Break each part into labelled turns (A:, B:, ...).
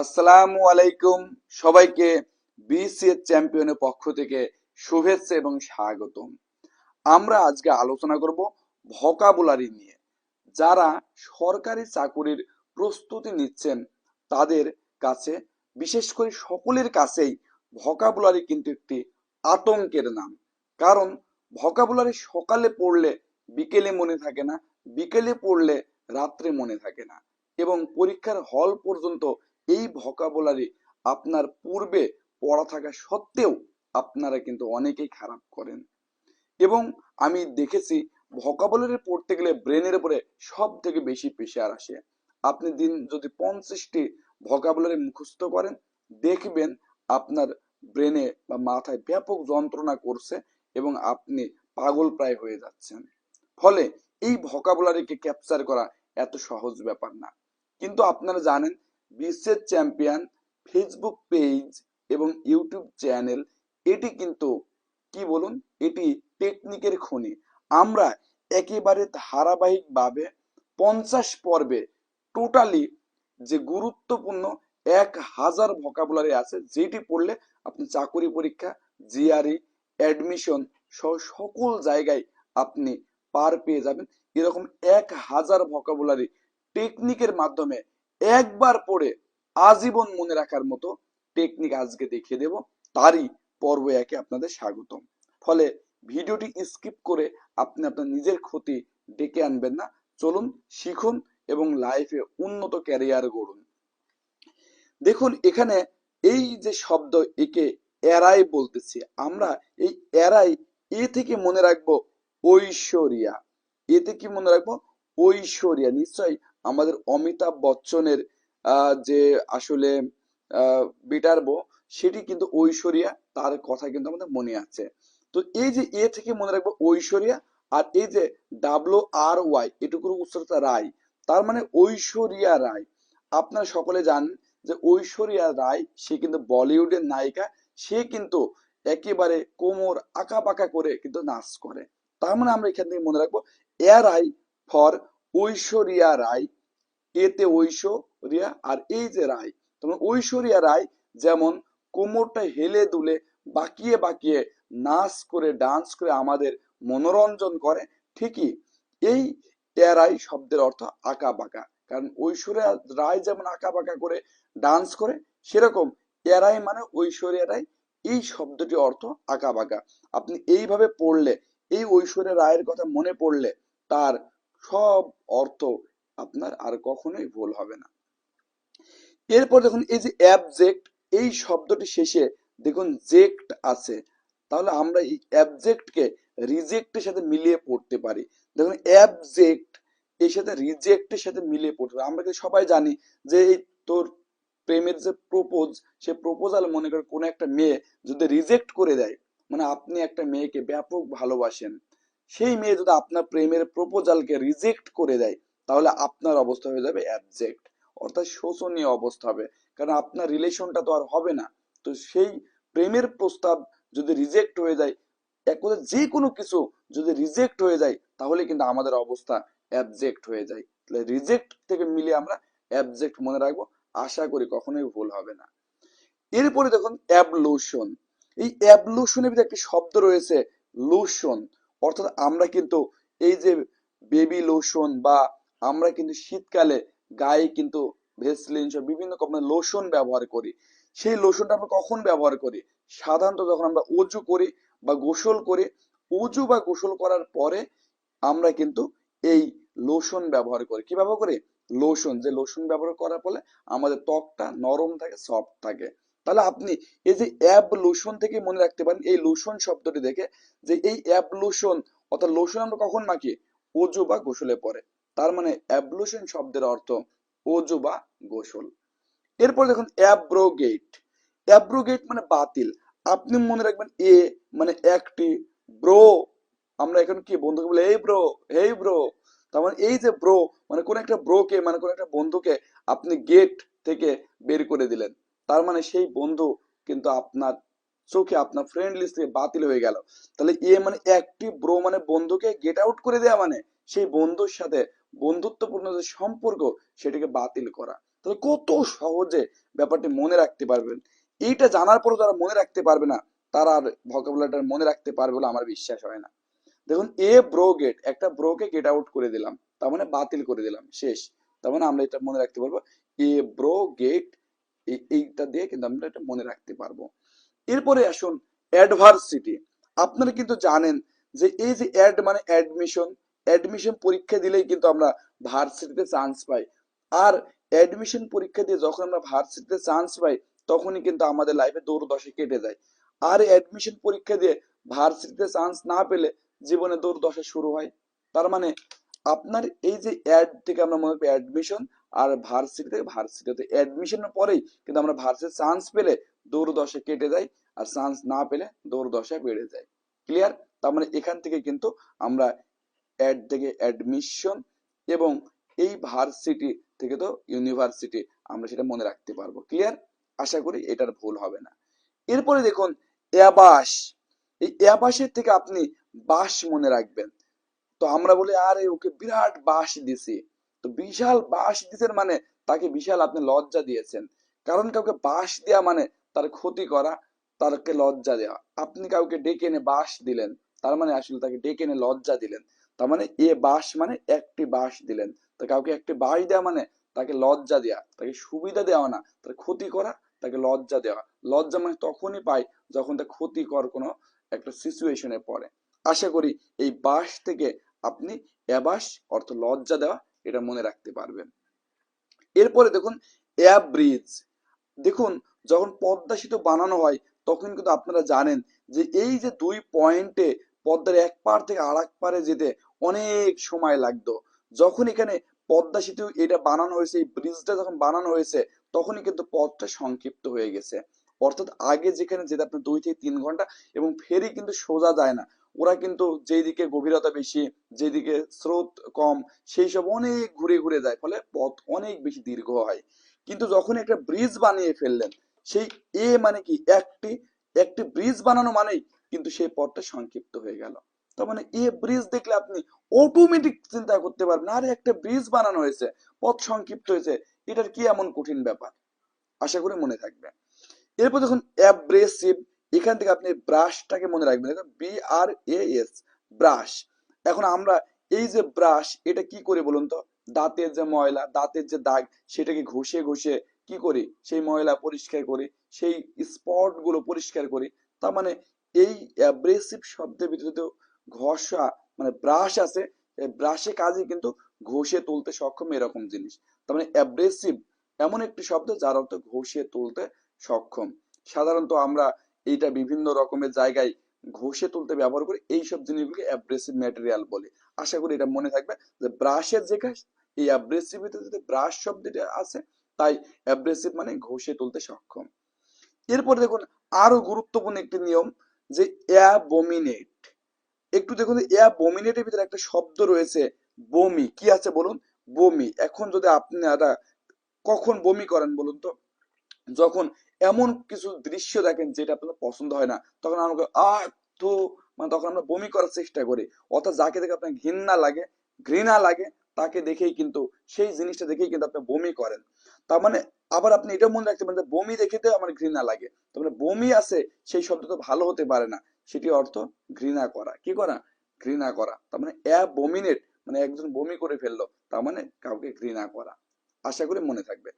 A: আসসালামু আলাইকুম। সবাইকে বিসিএস চ্যাম্পিয়নের পক্ষ থেকে শুভেচ্ছা এবং স্বাগতম। আমরা আজকে আলোচনা করব ভোকাবুলারি নিয়ে। যারা সরকারি চাকুরির প্রস্তুতি নিচ্ছেন, তাদের কাছে, বিশেষ করে সকলের কাছেই ভোকাবুলারি কিন্তু একটি আতঙ্কের নাম। কারণ ভোকাবুলারি সকালে পড়লে বিকেলে মনে থাকে না, বিকেলে পড়লে রাত্রে মনে থাকে না এবং পরীক্ষার হল পর্যন্ত এই ভোকাবুলারি আপনার পূর্বে পড়া থাকা সত্ত্বেও আপনারা কিন্তু অনেকেই খারাপ করেন। এবং আমি দেখেছি ভোকাবুলারি পড়তে গেলে ব্রেনের উপরে সব থেকে বেশি প্রেশার আসে। আপনি দিন যদি পঞ্চাশটি ভোকাবুলারি মুখস্থ করেন, দেখবেন আপনার ব্রেনে বা মাথায় ব্যাপক যন্ত্রণা করছে এবং আপনি পাগল প্রায় হয়ে যাচ্ছেন। ফলে এই ভোকাবুলারিকে ক্যাপচার করা এত সহজ ব্যাপার না। কিন্তু আপনারা জানেন বিশ্বের চ্যাম্পিয়ন ফেসবুক পেজ এবং ইউটিউব চ্যানেল এটি কিন্তু, কি বলুন, এটি টেকনিকের খনি। আমরা একেবারে ধারাবাহিকভাবে পঞ্চাশ পর্বে টোটালি যে গুরুত্বপূর্ণ এক হাজার ভোকাবুলারি আছে, যেটি পড়লে আপনি চাকরি পরীক্ষা জিআরই অ্যাডমিশন সহ সকল জায়গায় আপনি পার পেয়ে যাবেন। এরকম এক হাজার ভোকাবুলারি টেকনিকের মাধ্যমে একবার পড়ে আজীবন মনে রাখার মতো টেকনিক আজকে দেখিয়ে দেব। তারই পর্ব একে আপনাদের স্বাগতম। ফলে ভিডিওটি স্কিপ করে আপনি আপনার নিজের ক্ষতি ডেকে আনবেন না। চলুন, শিখুন এবং লাইফে উন্নত ক্যারিয়ার গড়ুন। দেখুন, এখানে এই যে শব্দ একে এরাই বলতেছি, আমরা এই এরাই এ থেকে মনে রাখব ঐশ্বরিয়া। এতে কি মনে রাখব? ঐশ্বরিয়া। নিশ্চয়ই আমাদের অমিতাভ বচ্চনের যে আসলে বেটার বউ সেটি কিন্তু ঐশ্বরিয়া, তার কথা কিন্তু আমাদের মনে আছে। তো এই যে এ থেকে মনে রাখব ঐশ্বরিয়া আর এই যে ডাব্লিউ আর ওয়াই, এটুকুর উচ্চারণটা রায়, তার মানে ঐশ্বরিয়া রায়। আপনারা সকলে জানেন যে ঐশ্বরিয়া রায়, সে কিন্তু বলিউডের নায়িকা, সে কিন্তু একেবারে কোমর আঁকা পাকা করে কিন্তু নাচ করে। তার মানে আমরা এখান থেকে মনে রাখব, এ রাই ফর ঐশ্বরিয়া রায় এতে ঐশ্বরিয়া আর এই যে রায় তখন ঐশ্বরিয়া রায় যেমন কোমরটা হেলে দুলে বাকিয়ে বাকিয়ে নাচ করে, ডান্স করে আমাদের মনোরঞ্জন করে, ঠিকই এই এরাই শব্দের অর্থ আঁকা বাঁকা। কারণ ঐশ্বরিয়া রায় যেমন আঁকা বাঁকা করে, ডান্স করে, সেরকম এরাই মানে ঐশ্বরিয়া রায়, এই শব্দটি অর্থ আঁকা বাঁকা। আপনি এইভাবে পড়লে, এই ঐশ্বরিয়া রায়ের কথা মনে পড়লে তার সব অর্থ আপনার আর কখনোই ভুল হবে না। এরপর দেখুন, এই যে অ্যাবজেক্ট এই শব্দটি শেষে দেখুন জেক্ট আছে। তাহলে আমরা এই অ্যাবজেক্টকে রিজেক্টের সাথে মিলিয়ে পড়তে পারি। দেখুন অ্যাবজেক্ট এর সাথে রিজেক্টের সাথে মিলিয়ে পড়তে পারি। আমরা সবাই জানি যে এই তোর প্রেমের যে প্রপোজ সে প্রপোজাল মনে করে কোনো একটা মেয়ে যদি রিজেক্ট করে দেয় মানে আপনি একটা মেয়েকে ব্যাপক ভালোবাসেন সেই মেয়ে যদি আপনার প্রেমের প্রপোজালকে রিজেক্ট করে দেয়, তাহলে আপনার অবস্থা হয়ে যাবে অ্যাবজেক্ট অর্থাৎ শোচনীয় অবস্থা হবে। কারণ আপনার রিলেশনটা তো আর হবে না। তো সেই প্রেমের প্রস্তাব যদি রিজেক্ট হয়ে যায় এক কথা যে কোনো কিছু যদি রিজেক্ট হয়ে যায়, তাহলে কিন্তু আমাদের অবস্থা অ্যাবজেক্ট হয়ে যায়। তাহলে রিজেক্ট থেকে মিলে আমরা অ্যাবজেক্ট মনে রাখব। আশা করি কখনোই ভুল হবে না। এরপরে দেখুন অ্যাবলুশন এই অ্যাবলুশনের ভিতরে একটি শব্দ রয়েছে লোশন অর্থাৎ আমরা কিন্তু এই যে বেবি লোশন বা আমরা কিন্তু শীতকালে গায়ে কিন্তু ভেসলিন সব বিভিন্ন রকমের লোশন ব্যবহার করি। সেই লোশনটা আমরা কখন ব্যবহার করি? সাধারণত যখন আমরা অজু করি বা গোসল করি অজু বা গোসল করার পরে আমরা কিন্তু এই লোশন ব্যবহার করি। কি ব্যবহার করি? লোশন যে লোশন ব্যবহার করার ফলে আমাদের ত্বকটা নরম থাকে সফট থাকে। তাহলে আপনি এই যে অ্যাব লোশন থেকে মনে রাখতে পারেন, এই লোশন শব্দটি দেখে যে এই অ্যাব লোশন অর্থাৎ লোশন আমরা কখন মাখি? অজু বা গোসলে পরে। তার মানে অ্যাবলোশন শব্দের অর্থ অজু বা গোসল। এরপর দেখুন অ্যাব্রোগেট অ্যাব্রোগেট মানে বাতিল। আপনি মনে রাখবেন এ মানে একটি ব্রো আমরা এখন কি বন্ধুকে বলে? এই ব্রো এই ব্রো তার মানে এই যে ব্রো মানে কোন একটা ব্রোকে মানে কোন একটা বন্ধুকে আপনি গেট থেকে বের করে দিলেন। তার মানে সেই বন্ধু কিন্তু আপনার চোখে, আপনার ফ্রেন্ড লিস্ট থেকে বাতিল হয়ে গেল। তাহলে এ মানে একটি ব্রো মানে বন্ধুকে গেট আউট করে দেওয়া মানে সেই বন্ধুর সাথে বন্ধুত্বপূর্ণ যে সম্পর্ক সেটাকে বাতিল করা। তাহলে কত সহজে ব্যাপারটি মনে রাখতে পারবেন। এইটা জানার পরও যারা মনে রাখতে পারবে না, তারা আর ভোকাবুলারিটা মনে রাখতে পারবে বলে আমার বিশ্বাস হয় না। দেখুন, এ ব্রো গেট একটা ব্রোকে গেট আউট করে দিলাম, তার মানে বাতিল করে দিলাম, শেষ। তার মানে আমরা এটা মনে রাখতে পারব, এ ব্রো গেট এইটা দিয়ে কিন্তু আমরা এটা মনে রাখতে পারব। এরপরে আসুন অ্যাডভার্সিটি আপনারা কিন্তু জানেন যে এই যে অ্যাড মানে অ্যাডমিশন অ্যাডমিশন পরীক্ষা দিলেই কিন্তু আমরা ভার্সিটিতে চান্স পাই। আর অ্যাডমিশন পরীক্ষা দিয়ে যখন আমরা ভার্সিটিতে চান্স পাই, তখনই কিন্তু আমাদের লাইফে দৌড়দশা কেটে যায়। আর অ্যাডমিশন পরীক্ষা দিয়ে ভার্সিটিতে চান্স না পেলে জীবনে দৌড়দশা শুরু হয়। তার মানে আপনার এই যে অ্যাড থেকে আমরা মনে করি অ্যাডমিশন আর ভার্সিটি থেকে ভার্সিটিতে অ্যাডমিশনের পরেই কিন্তু আমরা ভার্সিটি চান্স পেলে দৌড়দশা কেটে যায় আর চান্স না পেলে দৌড়দশা বেড়ে যায়। ক্লিয়ার তার মানে এখান থেকে কিন্তু আমরা অ্যাড থেকে অ্যাডমিশন এবং এই ভার্সিটি থেকে তো ইউনিভার্সিটি আমরা সেটা মনে রাখতে পারব। ক্লিয়ার আশা করি এটার ভুল হবে না। এরপরে দেখুন অ্যাবাস এই অ্যাবাসের থেকে আপনি বাস মনে রাখবেন। তো আমরা বলি, আরে, ওকে বিরাট বাস দিছি। তো বিশাল বাস দিছেন মানে তাকে বিশাল আপনি লজ্জা দিয়েছেন। কারণ কাউকে বাস দেওয়া মানে তার ক্ষতি করা তাকে লজ্জা দেওয়া আপনি কাউকে ডেকে এনে বাস দিলেন, তার মানে আসলে তাকে ডেকে এনে লজ্জা দিলেন। তার মানে এ বাস মানে একটি বাস দিলেন। তো কাউকে একটি বাস দেওয়া মানে তাকে লজ্জা দেওয়া তাকে সুবিধা দেওয়া না, তার ক্ষতি করা, তাকে লজ্জা দেওয়া। লজ্জা মানে তখনই পায় যখন তার ক্ষতিকর কোনো একটা সিচুয়েশনে পড়ে। আশা করি এই বাস থেকে আপনি অ্যাবাস অর্থ লজ্জা দেওয়া এটা মনে রাখতে পারবেন। এরপরে দেখুন অ্যাব ব্রিজ দেখুন, যখন পদ্মা সেতু বানানো হয়, তখন কিন্তু আপনারা জানেন যে এই যে দুই পয়েন্টে পদ্মার এক পার থেকে আর এক পারে যেতে অনেক সময় লাগতো। যখন এখানে পদ্মা সেতু এটা বানানো হয়েছে, এই ব্রিজটা যখন বানানো হয়েছে, তখনই কিন্তু পথটা সংক্ষিপ্ত হয়ে গেছে। অর্থাৎ আগে যেখানে যেতে আপনার দুই থেকে তিন ঘণ্টা এবং ফেরি কিন্তু সোজা যায় না। ওরা কিন্তু যেদিকে গভীরতা বেশি, যেদিকে স্রোত কম, সেই সব অনেক ঘুরে ঘুরে যায়, ফলে পথ অনেক বেশি দীর্ঘ হয়। কিন্তু যখন একটা ব্রিজ বানিয়ে ফেললেন, সেই এ মানে কি? একটি একটি ব্রিজ বানানো মানেই কিন্তু সেই পথটা সংক্ষিপ্ত হয়ে গেল। তার মানে এ ব্রিজ দেখলে আপনি অটোমেটিক চিন্তা করতে পারবেন, আরে একটা ব্রিজ বানানো হয়েছে, পথ সংক্ষিপ্ত হয়েছে, এটার কি এমন কঠিন ব্যাপার? আশা করি মনে থাকবে। এরপর দেখুন অ্যাব্রেসিভ এখান থেকে আপনি ব্রাশটাকে মনে রাখবেন। দেখুন B R A S brush এখন আমরা এই যে ব্রাশ এটা কি করে বলুন তো? দাঁতের যে ময়লা, দাঁতের যে দাগ, সেটাকে ঘষে ঘষে কি করি? সেই ময়লা পরিষ্কার করি, সেই স্পটগুলো পরিষ্কার করি। তার মানে এই অ্যাব্রেসিভ শব্দের ভিতরে তো ঘষা মানে ব্রাশ আছে ব্রাশে কাজে কিন্তু ঘষে তুলতে সক্ষম এরকম জিনিস। তার মানে অ্যাব্রেসিভ এমন একটি শব্দ যার অর্থ ঘষে তুলতে সক্ষম। সাধারণত আমরা এইটা বিভিন্ন রকমের জায়গায় ঘষে তুলতে ব্যবহার করি, এইসব জিনিসগুলোকে অ্যাব্রেসিভ ম্যাটেরিয়াল বলে। আশা করি এটা মনে থাকবে যে ব্রাশের যে কাজ, এই অ্যাব্রেসিভ যদি ব্রাশ শব্দটা আছে, তাই অ্যাব্রেসিভ মানে ঘষে তুলতে সক্ষম। এরপরে দেখুন আরও গুরুত্বপূর্ণ একটি নিয়ম যে অ্যাবোমিনেট একটু দেখুন অ্যাবোমিনেটের ভিতরে একটা শব্দ রয়েছে, বমি। কি আছে বলুন? বমি। এখন যদি আপনারা কখন বমি করেন বলুন তো? যখন এমন কিছু দৃশ্য দেখেন যেটা আপনার পছন্দ হয় না। তখন আমাকে আহ তো মানে তখন আমরা বমি করার চেষ্টা করি। অর্থাৎ যাকে দেখে আপনার ঘৃণা লাগে ঘৃণা লাগে, তাকে দেখেই কিন্তু, সেই জিনিসটা দেখেই কিন্তু আপনি বমি করেন। তার মানে আবার আপনি এটা মনে রাখতে পারেন বমি দেখেতে আমার ঘৃণা লাগে। তার মানে বমি আছে, সেই শব্দ তো ভালো হতে পারে না। সেটি অর্থ ঘৃণা করা। কি করা? ঘৃণা করা। তার মানে অ্যাবোমিনেট মানে একজন বমি করে ফেলল, তার মানে কাউকে ঘৃণা করা। আশা করি মনে থাকবে।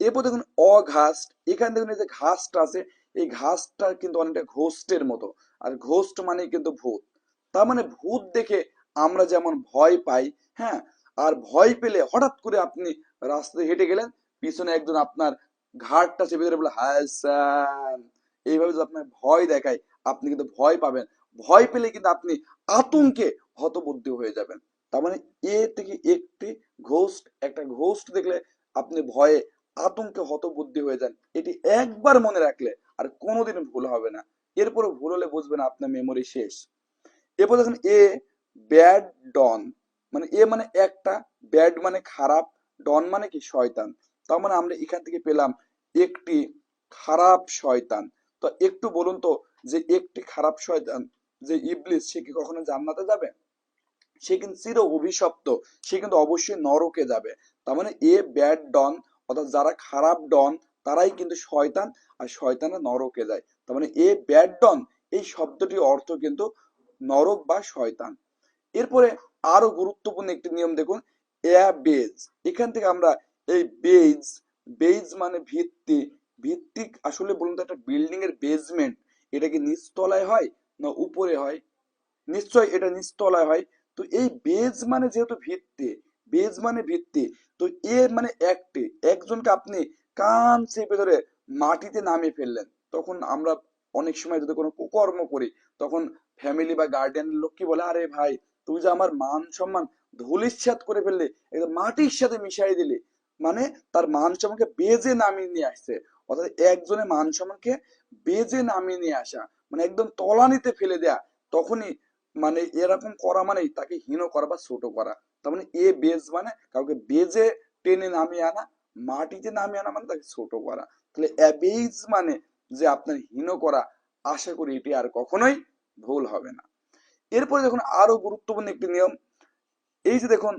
A: এরপর দেখুন অঘাস্ট এখানে দেখুন এই যে ঘাসটা আছে, এই ঘাসটা কিন্তু অনেকটা ঘোষ্টের মতো। আর ঘোস্ট মানে কিন্তু ভূত। তার মানে ভূত দেখে আমরা যেমন ভয় পাই হ্যাঁ? আর ভয় পেলে হঠাৎ করে আপনি রাস্তায় হেঁটে গেলেন, পিছনে একজন আপনার ঘাটটা চেপে ধরে বলে হাসান এইভাবে যদি আপনার ভয় দেখায়, আপনি কিন্তু ভয় পাবেন। ভয় পেলে কিন্তু আপনি আতঙ্কে হতবুদ্ধি হয়ে যাবেন। তার মানে এ থেকে একটি ঘোস্ট একটা ঘোস্ট দেখলে আপনি ভয়ে আতঙ্কে হতবুদ্ধি হয়ে যান। এটি একবার মনে রাখলে আর কোনোদিন ভুল হবে না। এরপরে ভুল হলে বুঝবেন আপনার মেমোরি শেষ। এরপর দেখুন এ ব্যাড ডন মানে এ মানে একটা ব্যাড মানে খারাপ ডন মানে কি? শয়তান। তার মানে আমরা এখান থেকে পেলাম একটি খারাপ শয়তান। তো একটু বলুন তো যে একটি খারাপ শয়তান, যে ইবলিস, সে কি কখনো জান্নাতে যাবে? সে কিন্তু চির অভিশপ্ত, সে কিন্তু অবশ্যই নরকে যাবে। তার মানে এ ব্যাড ডন অর্থাৎ যারা খারাপ ডন, তারাই কিন্তু শয়তান আর শয়তানরা নরকে যায়। তার মানে এ ব্যাড ডন এই শব্দটির অর্থ কিন্তু নরক বা শয়তান। এরপরে আরও গুরুত্বপূর্ণ একটি নিয়ম দেখুন বেজ এখান থেকে আমরা এই বেজ বেজ মানে ভিত্তি। ভিত্তি আসলে বলুন তো একটা বিল্ডিং এর বেজমেন্ট এটা কি নিচতলায় হয় না উপরে হয়? নিশ্চয় এটা নিচতলায় হয়। তো এই বেজ মানে যেহেতু ভিত্তি বেজ মানে ভিত্তি। তো এ মানে একটি। একজনকে আপনি কান চেপে ধরে মাটিতে নামিয়ে ফেললেন। তখন আমরা অনেক সময় যদি কোনো কুকর্ম করি, তখন ফ্যামিলি বা গার্ডিয়ানের লোক কি বলে, আরে ভাই, তুই যে আমার মান সম্মান ধুলিস্যাত করে ফেললে একদম মাটির সাথে মিশাই দিলি। মানে তার মান সম্মানকে বেজে নামিয়ে নিয়ে আসছে। অর্থাৎ একজনের মান সম্মানকে বেজে নামিয়ে নিয়ে আসা মানে একদম তলানিতে ফেলে দেয়া, তখনই মানে এরকম করা মানেই তাকে হীন করা বা ছোট করা। তার মানে এ বেজ মানে কাউকে বেজে টেনে নামিয়ে আনা, মাটিতে নামিয়ে আনা মানে তাকে ছোট করা। তাহলে অ্যাবেজ মানে যে আপনার হীন করা, আশা করি এটি আর কখনোই ভুল হবে না। এরপরে দেখুন আরও গুরুত্বপূর্ণ একটি নিয়ম, এই যে দেখুন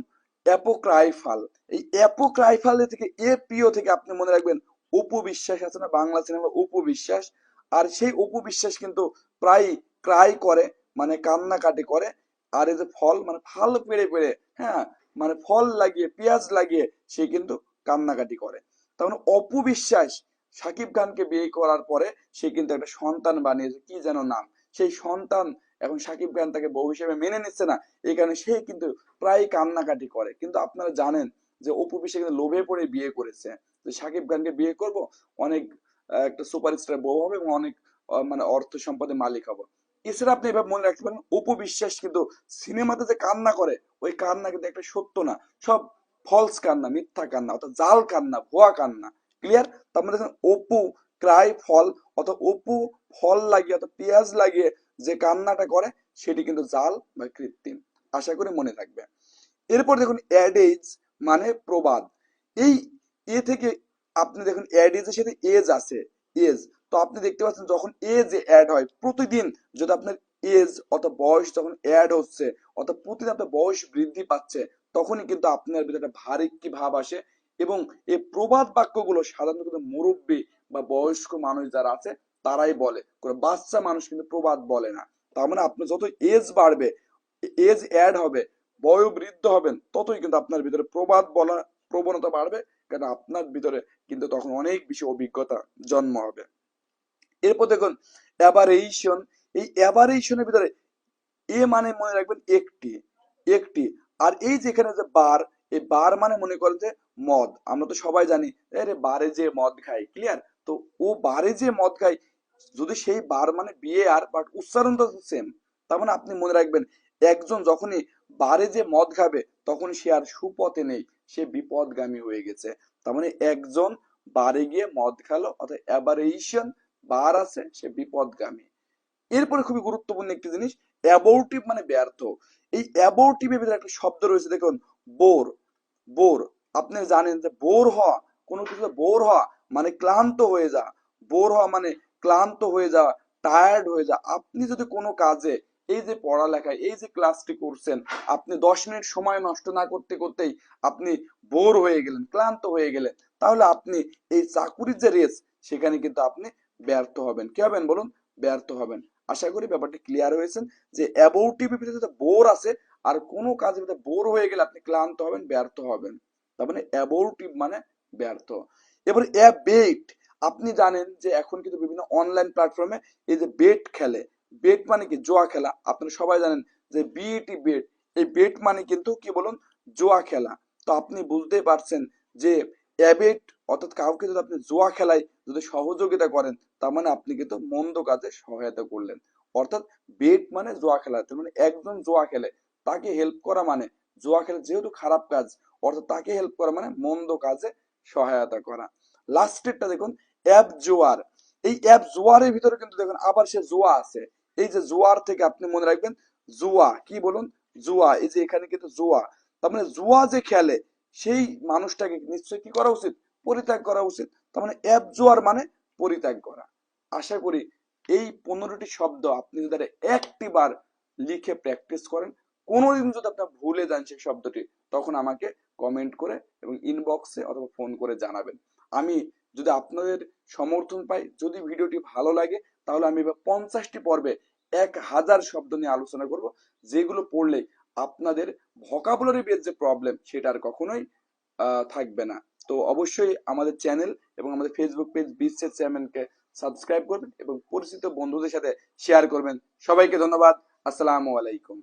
A: অ্যাপোক্রাইফাল এই অ্যাপোক্রাইফাল থেকে এ পিও থেকে আপনি মনে রাখবেন উপবিশ্বাস আছে না, বাংলা সিনেমা উপবিশ্বাস, আর সেই উপবিশ্বাস কিন্তু প্রায় ক্রাই করে মানে কান্নাকাটি করে। আর এই যে ফল মানে ফাল পেড়ে পেড়ে হ্যাঁ মানে ফল লাগিয়ে, পেঁয়াজ লাগিয়ে, সে কিন্তু কান্নাকাটি করে। তার মানে অপবিশ্বাস সাকিব খানকে বিয়ে করার পরে সে কিন্তু একটা সন্তান বানিয়েছে, কি যেন নাম। সেই সন্তান এখন সাকিব খান তাকে বউ হিসেবে মেনে নিচ্ছে না, এই কারণে সে কিন্তু প্রায় কান্নাকাটি করে। কিন্তু আপনারা জানেন যে অপু বিশ্বাস কিন্তু লোভে পড়ে বিয়ে করেছে। যে সাকিব খানকে বিয়ে করব, অনেক একটা সুপারস্টার বউ হবে এবং অনেক মানে অর্থ সম্পদের মালিক হব। এছাড়া আপনি এবার মনে রাখতে পারেন, অপু বিশ্বাস কিন্তু সিনেমাতে যে কান্না করে, ওই কান্না কিন্তু একটা সত্য না। সব ফলস কান্না, মিথ্যা কান্না, অর্থাৎ জাল কান্না, ভুয়া কান্না ক্লিয়ার তার মানে দেখুন, অপু ক্রাই ফল অথবা অপু ফল লাগিয়ে অথবা পেঁয়াজ লাগিয়ে যে কান্নাটা করে, সেটি কিন্তু জাল বা কৃত্রিম। আশা করি মনে থাকবে এরপর দেখুন অ্যাডেজ মানে প্রবাদ। এই এ থেকে আপনি দেখুন অ্যাডেজের সাথে এজ আছে। এজ তো আপনি দেখতে পাচ্ছেন যখন এজ অ্যাড হয়, প্রতিদিন যদি আপনার এজ অথবা বয়স যখন অ্যাড হচ্ছে অথবা প্রতিদিন আপনার বয়স বৃদ্ধি পাচ্ছে, তখনই কিন্তু আপনার ভিতরে একটা ভারী কি ভাব আসে এবং এই প্রবাদ বাক্যগুলো সাধারণত কিন্তু মুরব্বী বা বয়স্ক মানুষ যারা আছে, তারাই বলে। কোনো বাচ্চা মানুষ কিন্তু প্রবাদ বলে না। তার মানে আপনি যত এজ বাড়বে এজ অ্যাড হবে বয় বৃদ্ধ হবেন, ততই কিন্তু আপনার ভিতরে প্রবাদ বলা, প্রবণতা বাড়বে কারণ আপনার ভিতরে কিন্তু তখন অনেক বেশি অভিজ্ঞতা জন্ম হবে। এরপর দেখুন অ্যাবারেশন এই অ্যাবারেশনের ভিতরে এ মানে মনে রাখবেন একটি একটি। আর এই যে এখানে যে বার এই বার মানে মনে করেন যে মদ। আমরা তো সবাই জানি আরে বারে যে মদ খাই ক্লিয়ার তো ও বারে যে মদ খাই যদি সেই বার মানে বিয়ে আর বাট উচ্চারণ তো সেম তার মানে আপনি মনে রাখবেন, একজন যখনই বারে যে মদ খাবে তখন সে আর সুপথে নেই, সে বিপদগামী হয়ে গেছে। তার মানে একজন বারে গিয়ে মদ খেলো, অর্থাৎ অ্যাবারেশন বার আছে, সে বিপদগামী। এরপরে খুবই গুরুত্বপূর্ণ একটি জিনিস অ্যাবোর্টিভ মানে ব্যর্থ। এই অ্যাবোর্টিভের ভিতরে একটা শব্দ রয়েছে, দেখুন, বোর। বোর, আপনি জানেন যে বোর হওয়া, কোনো কিছু বোর হওয়া মানে ক্লান্ত হয়ে যাওয়া। বোর হওয়া মানে ক্লান্ত হয়ে যাওয়া টায়ার্ড হয়ে যাওয়া। আপনি যদি কোনো কাজে, এই যে পড়ালেখায়, এই যে ক্লাসটি করছেন, আপনি দশ মিনিট সময় নষ্ট না করতে করতেই আপনি বোর হয়ে গেলেন, ক্লান্ত হয়ে গেলেন, তাহলে আপনি এই চাকুরির যে রেস সেখানে কিন্তু আপনি ব্যর্থ হবেন। কি হবেন বলুন? ব্যর্থ হবেন। আশা করি ব্যাপারটি ক্লিয়ার হয়েছেন যে অ্যাবাউটিভের ভিতরে বোর আছে আর কোনো কাজের ভিতরে বোর হয়ে গেলে আপনি ক্লান্ত হবেন, ব্যর্থ হবেন। তার মানে অ্যাবাউটিভ মানে ব্যর্থ। এবার অ্যাবেট আপনি জানেন যে এখন কিন্তু বিভিন্ন অনলাইন প্ল্যাটফর্মে এই যে বেট খেলে। বেট মানে কি? জোয়া খেলা। আপনারা সবাই জানেন যে বিইটি বেট এই বেট মানে কিন্তু কি বলুন? জোয়া খেলা। তো আপনি বুঝতেই পারছেন যে অ্যাবেট, অর্থাৎ কাউকে যদি আপনি জোয়া খেলায় যদি সহযোগিতা করেন, তার মানে আপনি কিন্তু মন্দ কাজে সহায়তা করলেন। অর্থাৎ বেট মানে জোয়া খেলা মানে একজন জোয়া খেলে। তাকে হেল্প করা মানে জোয়া খেলা যেহেতু খারাপ কাজ, অর্থাৎ তাকে হেল্প করা মানে মন্দ কাজে সহায়তা করা। লাস্টেরটা দেখুন, অ্যাপ জোয়ার। এই অ্যাপ জোয়ারের ভিতরে কিন্তু দেখুন আবার সে জোয়া আছে। এই যে জোয়ার থেকে আপনি মনে রাখবেন, জুয়া, কি বলুন? জুয়া, এই যে এখানে কিন্তু জুয়া। তার মানে জুয়া যে খেলে সেই মানুষটাকে নিশ্চয়ই কি করা উচিত? পরিত্যাগ করা উচিত। তার মানে অ্যাপ জোয়ার মানে পরিত্যাগ করা। আশা করি এই পনেরোটি শব্দ আপনি যদি একটি বার লিখে প্র্যাকটিস করেন, কোনোদিন যদি আপনার ভুলে যান সেই শব্দটি, তখন আমাকে কমেন্ট করে এবং ইনবক্সে অথবা ফোন করে জানাবেন। আমি যদি আপনাদের সমর্থন পাই, যদি ভিডিওটি ভালো লাগে, তাহলে আমি এবার পঞ্চাশটি পর্বে এক হাজার শব্দ নিয়ে আলোচনা করব, যেগুলো পড়লে আপনাদের ভকাবুলারি বেস যে প্রবলেম সেটা আর কখনোই থাকবে না। তো অবশ্যই আমাদের চ্যানেল এবং আমাদের ফেসবুক পেজ বিশ্বের চ্যানেলকে সাবস্ক্রাইব করবেন এবং পরিচিত বন্ধুদের সাথে শেয়ার করবেন। সবাইকে ধন্যবাদ। আসসালামু আলাইকুম।